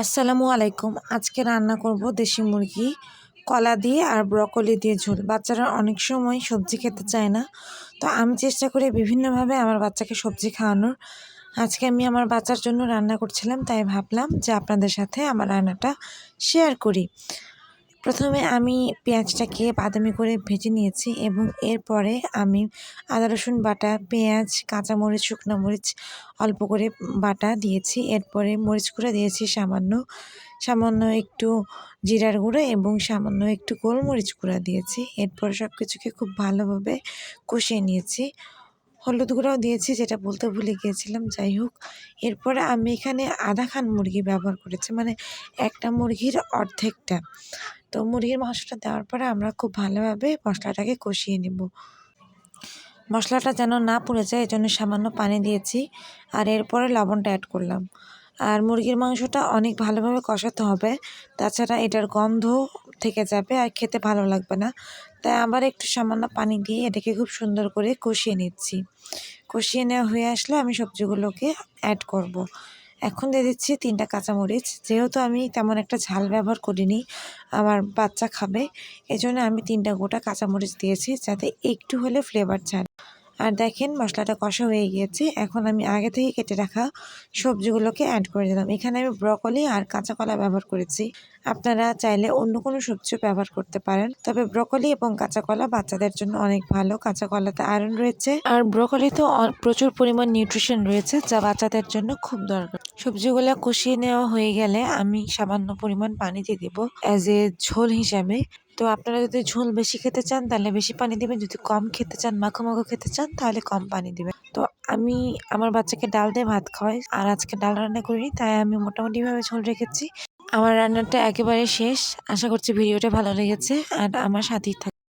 আসসালামু আলাইকুম। আজকে রান্না করব দেশি মুরগি, কলা দিয়ে আর ব্রকলি দিয়ে ঝোল। বাচ্চারা অনেক সময় সবজি খেতে চায় না। তো আমি চেষ্টা করি বিভিন্নভাবে আমার বাচ্চাকে সবজি খাওয়ানোর। আজকে আমি আমার বাচ্চার জন্য রান্না করছিলাম, তাই ভাবলাম যে আপনাদের সাথে আমার রান্নাটা শেয়ার করি। প্রথমে আমি পেঁয়াজটাকে বাদামি করে ভেজে নিয়েছি এবং এরপরে আমি আদা, রসুন বাটা, পেঁয়াজ, কাঁচামরিচ, শুকনো মরিচ অল্প করে বাটা দিয়েছি। এরপরে মরিচ গুঁড়ো দিয়েছি সামান্য সামান্য একটু জিরার গুঁড়ো এবং সামান্য একটু গোলমরিচ গুঁড়া দিয়েছি। এরপর সব কিছুকে খুব ভালোভাবে কষিয়ে নিয়েছি। হলুদ গুঁড়াও দিয়েছি, যেটা বলতে ভুলে গিয়েছিলাম, যাই হোক। এরপরে আমি এখানে আধা খান মুরগি ব্যবহার করেছি মানে একটা মুরগির অর্ধেকটা। তো মুরগির মাংসটা দেওয়ার পরে আমরা খুব ভালোভাবে মশলাটাকে কষিয়ে নেব। মশলাটা যেন না পুড়ে যায় এই জন্য সামান্য পানি দিয়েছি আর এরপরে লবণটা অ্যাড করলাম। আর মুরগির মাংসটা অনেক ভালোভাবে কষাতে হবে, তাছাড়া এটার গন্ধ থেকে যাবে আর খেতে ভালো লাগবে না। তাই আবার একটু সামান্য পানি দিয়ে এটাকে খুব সুন্দর করে কষিয়ে নিচ্ছি। কষিয়ে নেওয়া হয়ে আসলে আমি সবজিগুলোকে অ্যাড করব। এখন দিয়ে দিচ্ছি তিনটা কাঁচামরিচ। যেহেতু আমি তেমন একটা ঝাল ব্যবহার করিনি, আমার বাচ্চা খাবে, এজন্য আমি তিনটা গোটা কাঁচামরিচ দিয়েছি যাতে একটু হলে ফ্লেভার ছাড়ে। আর দেখেন মশলাটা কষা হয়ে গিয়েছে। এখন আমি আগে থেকে কেটে রাখা সবজিগুলোকে অ্যাড করে দিলাম। এখানে আমি ব্রকলি আর কাঁচা কলা ব্যবহার করেছি। আপনারা চাইলে অন্য কোনো সবজিও ব্যবহার করতে পারেন। তবে ব্রকলি এবং কাঁচা কলা বাচ্চাদের জন্য অনেক ভালো। কাঁচা কলাতে আয়রন রয়েছে। আর ব্রকলিতে প্রচুর পরিমাণ নিউট্রিশন রয়েছে, যা বাচ্চাদের জন্য খুব দরকার। সবজিগুলো কষিয়ে নেওয়া হয়ে গেলে আমি সামান্য পরিমাণ পানি দিয়ে দেবো। অ্যাজ এ ঝোল হিসাবে তো আপনারা যদি ঝোল বেশি খেতে চান, তাহলে বেশি পানি দেবেন। যদি কম খেতে চান মাখো মাখো খেতে চান, তাহলে কম পানি দেবেন। তো আমি আমার বাচ্চাকে ডাল দিয়ে ভাত খাওয়াই, আর আজকে ডাল রান্না করিনি, তাই আমি মোটামুটিভাবে ঝোল রেখেছি। আমার রান্নাটা একেবারে শেষ। আশা করছি ভিডিওটা ভালো লেগেছে, আর আমার সাথেই থাক